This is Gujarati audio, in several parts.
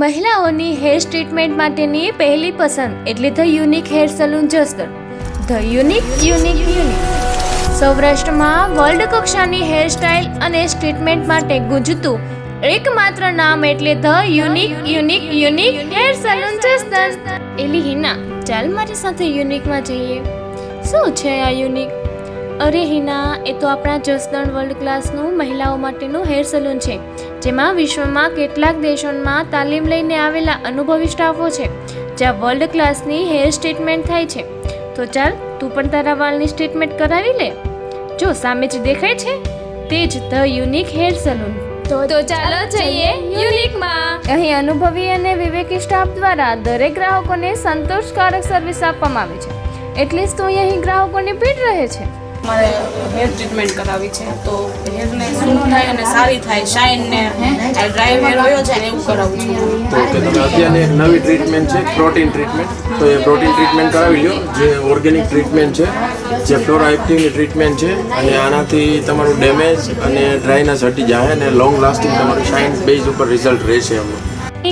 મહિલાઓની હેર ટ્રીટમેન્ટ માટેની પહેલી પસંદ એટલે the unique hair salon Jasdan. The unique unique unique સૌરાષ્ટ્રમાં વર્લ્ડ કક્ષાની હેરસ્ટાઇલ અને ટ્રીટમેન્ટ માટે ગુંજતું એકમાત્ર નામ એટલે the unique unique unique hair salon Jasdan. એલી હિના, ચાલ મારી સાથે યુનિકમાં જઈએ. શું છે આ યુનિક અરે હિના, એ તો આપણા જસદણ વર્લ્ડ ક્લાસનું મહિલાઓ માટેનું હેર સલૂન છે. જેમાં વિશ્વમાં કેટલાક દેશોમાં તાલીમ લઈને આવેલા અનુભવી સ્ટાફો છે જ્યાં વર્લ્ડ ક્લાસની હેર સ્ટેટમેન્ટ થાય છે. તો ચાલ તું પણ તારા વાળની સ્ટેટમેન્ટ કરાવી લે. જો સામે જ દેખાય છે તે જ ધ યુનિક હેર સલૂન તો તો ચાલો જઈએ યુનિકમાં. અહીં અનુભવી અને વિવેકી સ્ટાફ દ્વારા દરેક ગ્રાહકોને સંતોષકારક સર્વિસ આપવામાં આવે છે. એટલે જ તો અહીં ગ્રાહકોની ભીડ રહે છે. મારે હેર ટ્રીટમેન્ટ કરાવી છે. તો હેરને સ્મૂથ થાય અને સારી થાય શાઇન ને આ ડ્રાય હેર હોય છે ને એવું કરાવું છું. તો કે તમે અત્યારે એક નવી ટ્રીટમેન્ટ છે પ્રોટીન ટ્રીટમેન્ટ તો એ પ્રોટીન ટ્રીટમેન્ટ કરાવી લો જે ઓર્ગેનિક ટ્રીટમેન્ટ છે જે ફ્લોરા એક્ટિવની ટ્રીટમેન્ટ છે અને આનાથી તમારું ડેમેજ અને ડ્રાયનેસ હટી જાય અને લોંગ લાસ્ટિંગ તમારું શાઇન બેઝ ઉપર રિઝલ્ટ રહેશે એમનું.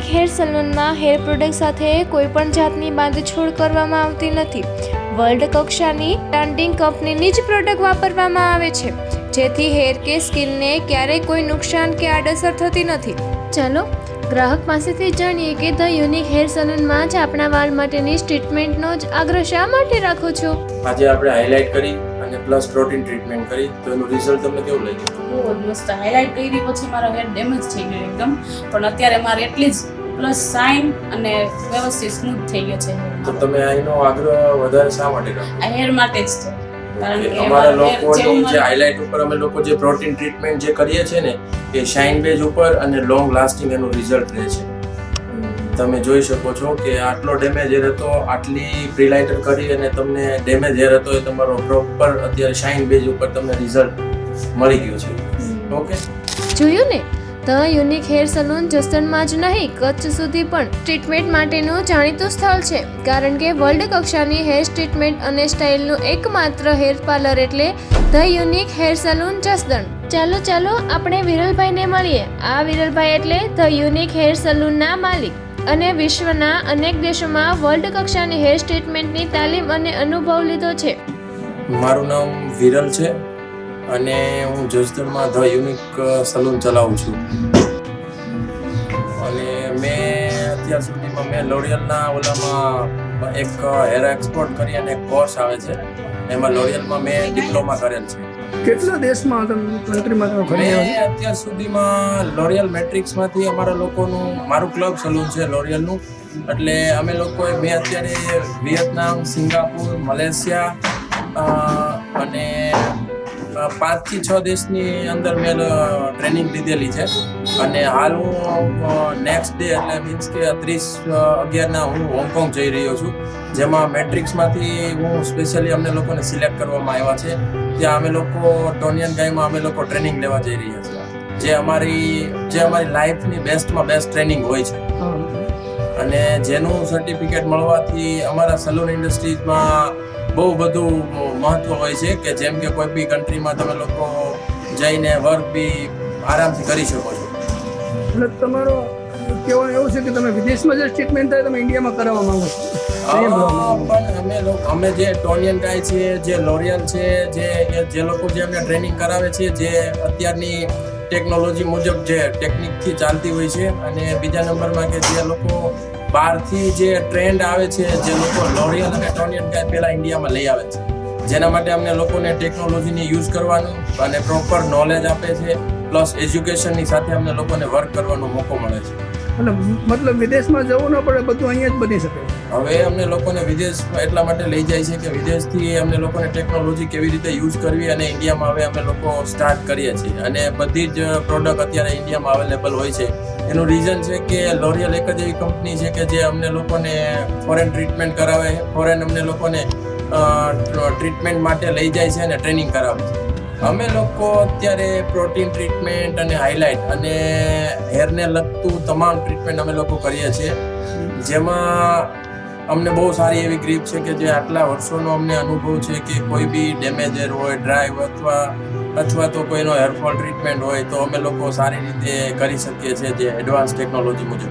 એક હેર સલૂનમાં હેર પ્રોડક્ટ સાથે કોઈ પણ જાતની બાંધછોડ કરવામાં આવતી નથી. વર્લ્ડ કક્ષાની બ્રાન્ડિંગ કંપનીની જ પ્રોડક્ટ વાપરવામાં આવે છે. જેથી હેર કે સ્કિનને ક્યારેય કોઈ નુકસાન કે આડઅસર થતી નથી. ચાલો ગ્રાહક પાસેથી જાણીએ કે ધ યુનિક હેર સલૂનમાં જ આપણા વાળ માટેની ટ્રીટમેન્ટનો જ આગ્રહ શા માટે રાખો છો? આજે આપણે હાઇલાઇટ કરી અને પ્લસ પ્રોટીન ટ્રીટમેન્ટ કરી. તો એનું રિઝલ્ટ તમને કેવું લાગ્યું? બહુ જ મસ્ત હાઇલાઇટ કરી. પછી મારો હેર ડેમેજ થઈ ગયો એકદમ. પણ અત્યારે મારે એટલી જ પ્લસ શાઇન અને વ્યવસ્થિત સ્મૂથ થઈ ગયો છે. તો તમે અહીંનો આગ્રહ વધારે શા માટે રાખો? આ હેર માટે જ છે. કારણ કે અમારા મારો લોકોની જે હાઇલાઇટ ઉપર અમે લોકો જે પ્રોટીન ટ્રીટમેન્ટ જે કરીએ છીએ ને એ શાઇન બેઝ ઉપર અને લોંગ લાસ્ટિંગ એનું રિઝલ્ટ રહે છે. તમે જોઈ શકો છો કે આટલો ડેમેજ હેર હતો આટલી પ્રિલાઇટર કરી અને તમને ડેમેજ હેર હતો એ તમારો પ્રોપર અત્યારે શાઇન બેઝ ઉપર તમને રિઝલ્ટ મળી ગયું છે. ઓકે જોયું ને? ધ યુનિક હેર સલૂન જસદણમાં જ નહીં, કચ્છ સુધી પણ ટ્રીટમેન્ટ માટેનું જાણીતું સ્થળ છે. કારણ કે વર્લ્ડ કક્ષાની હેર ટ્રીટમેન્ટ અને સ્ટાઇલનું એકમાત્ર હેર પાર્લર એટલે the unique hair salon Jasdan. ચાલો ચાલો, આપણે વિરલભાઈને મળીએ. આ વિરલભાઈ એટલે ધ યુનિક હેર સલૂનના માલિક અને વિશ્વના અનેક દેશોમાં વર્લ્ડ કક્ષાની હેર ટ્રીટમેન્ટની તાલીમ અને અનુભવ લીધો છે. મારું નામ વિરલ છે. અને હું જસદણમાં ધ યુનિક સલૂન ચલાવું છું. અને મેં અત્યાર સુધીમાં મેં લોરિયલના ઓલામાં એક હેર એક્સપોર્ટ કરી અને એક કોર્સ આવે છે. એમાં લોરિયલમાં મેં ડિપ્લોમા કરેલ છે. કેટલા દેશમાં તમે કન્ટ્રીમાં તમે મેં અત્યાર સુધીમાં લોરિયલ મેટ્રિક્સમાંથી અમારા લોકોનું મારું ક્લબ સલૂન છે લોરિયલનું એટલે અમે લોકોએ મેં અત્યારે વિયેતનામ સિંગાપુર મલેશિયા પાંચથી છ દેશની અંદર મેં ટ્રેનિંગ લીધેલી છે. અને હાલ હું નેક્સ્ટ ડે એટલે મીન્સ કે ત્રીસ અગિયારના હું હોંગકોંગ જઈ રહ્યો છું. જેમાં મેટ્રિક્સમાંથી હું સ્પેશિયલી અમને લોકોને સિલેક્ટ કરવામાં આવ્યા છે. ત્યાં અમે લોકો ટોનિયન ગાયમાં અમે લોકો ટ્રેનિંગ લેવા જઈ રહ્યા છીએ. જે અમારી જે અમારી લાઈફની બેસ્ટમાં બેસ્ટ ટ્રેનિંગ હોય છે. અને જેનું સર્ટિફિકેટ મળવાથી અમારા સલૂન ઇન્ડસ્ટ્રીઝમાં બહુ બધું મહત્વ હોય છે કે જેમ કે કોઈ બી કન્ટ્રીમાં તમે લોકો જઈને વર્ક બી આરામથી કરી શકો છો એટલે તમારો કહેવાનું એવું છે કે તમે વિદેશમાં જે ટ્રીટમેન્ટ થાય તમે ઇન્ડિયામાં કરાવવા માંગો છો અહીંયા માંગો છો. પણ અમે લોકો અમે જે ટોનિયન ગાય છે જે લોરિયલ છે જે જે લોકો જે અમને ટ્રેનિંગ કરાવે છે જે અત્યારની ટેકનોલોજી મુજબ જે ટેકનિકથી ચાલતી હોય છે અને બીજા નંબરમાં કે જે લોકો બહારથી જે ટ્રેન્ડ આવે છે જે લોકો લોરિયલ અને ટોનિયન ગાય પહેલાં ઇન્ડિયામાં લઈ આવે છે. જેના માટે અમને લોકોને ટેકનોલોજીની યુઝ કરવાનું અને પ્રોપર નોલેજ આપે છે પ્લસ એજ્યુકેશનની સાથે અમને લોકોને વર્ક કરવાનો મોકો મળે છે. એટલે મતલબ વિદેશમાં જવું ન પડે બધું અહીંયા જ બની શકે. હવે અમને લોકોને વિદેશ એટલા માટે લઈ જાય છે કે વિદેશથી અમને લોકોને ટેકનોલોજી કેવી રીતે યુઝ કરવી અને ઇન્ડિયામાં હવે અમે લોકો સ્ટાર્ટ કરીએ છીએ. અને બધી જ પ્રોડક્ટ અત્યારે ઇન્ડિયામાં અવેલેબલ હોય છે. એનું રીઝન છે કે લોરિયલ એક જ એવી કંપની છે કે જે અમને લોકોને ફોરેન ટ્રીટમેન્ટ કરાવે છે ફોરેન અમને લોકોને ટ્રીટમેન્ટ માટે લઈ જાય છે અને ટ્રેનિંગ કરાવે છે. અમે લોકો અત્યારે પ્રોટીન ટ્રીટમેન્ટ અને હાઇલાઇટ અને હેરને લગતું તમામ ટ્રીટમેન્ટ અમે લોકો કરીએ છીએ. જેમાં અમને બહુ સારી એવી ગ્રીપ છે કે જે આટલા વર્ષોનો અમને અનુભવ છે કે કોઈ બી ડેમેજ હેર હોય ડ્રાઈવ અથવા અથવા તો કોઈનો હેરફોલ ટ્રીટમેન્ટ હોય તો અમે લોકો સારી રીતે કરી શકીએ છીએ જે એડવાન્સ ટેકનોલોજી મુજબ.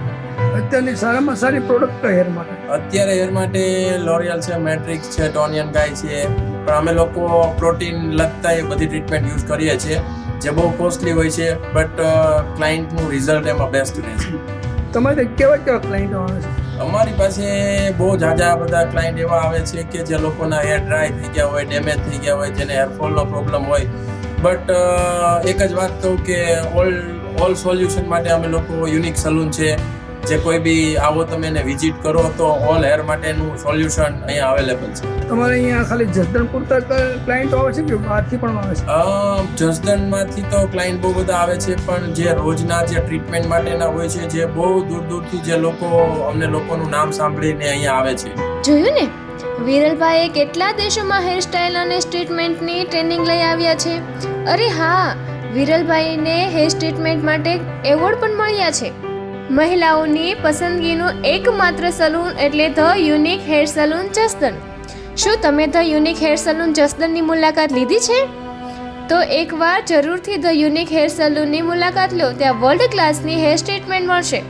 અત્યારની સારામાં સારી પ્રોડક્ટ હેર માટે? અત્યારે હેર માટે લોરિયલ છે મેટ્રિક્સ છે ટોનિયન ગાય છે. પણ અમે લોકો પ્રોટીન લગતા એ બધી ટ્રીટમેન્ટ યુઝ કરીએ છીએ. જે બહુ કોસ્ટલી હોય છે બટ ક્લાયન્ટનું રિઝલ્ટ એમાં બેસ્ટ રહે છે. તમારે કેવા કેવા ક્લાયન્ટ આવે છે? અમારી પાસે બહુ જાજા બધા ક્લાયન્ટ એવા આવે છે કે જે લોકોના હેર ડ્રાય થઈ ગયા હોય ડેમેજ થઈ ગયા હોય જેને હેરફોલનો પ્રોબ્લેમ હોય બટ એક જ વાત કહું કે ઓલ ઓલ સોલ્યુશન માટે અમે લોકો યુનિક સલૂન છે. જે કોઈ બી આવો તમે એને વિઝિટ કરો તો ઓલ હેર માટેનું સોલ્યુશન અહીંયા અવેલેબલ છે. તમારે અહીંયા ખાલી જસદણ પૂરતા ક્લાયન્ટ આવે છે કે બહારથી પણ આવે છે? જસદણમાંથી તો ક્લાયન્ટ બહુ બધા આવે છે પણ જે રોજના જે ટ્રીટમેન્ટ માટેના હોય છે જે બહુ દૂર દૂરથી જે લોકો અમને લોકોનું નામ સાંભળીને અહીંયા આવે છે. જોયું ને? વિરલભાઈએ કેટલા દેશોમાં હેરસ્ટાઇલ અને સ્ટ્રીટમેન્ટની ટ્રેનિંગ લઈ આવ્યા છે? અરે હા, વિરલભાઈને હેર સ્ટ્રીટમેન્ટ માટે એવોર્ડ પણ મળ્યા છે. મહિલાઓની પસંદગીનું એકમાત્ર સલૂન એટલે the unique hair salon Jasdan શું તમે ધ યુનિક હેર સલૂન જસદનની મુલાકાત લીધી છે? તો એકવાર જરૂરથી ધ યુનિક હેર સલૂનની મુલાકાત લો, ત્યાં વર્લ્ડ ક્લાસની હેર સ્ટ્રીટમેન્ટ મળશે.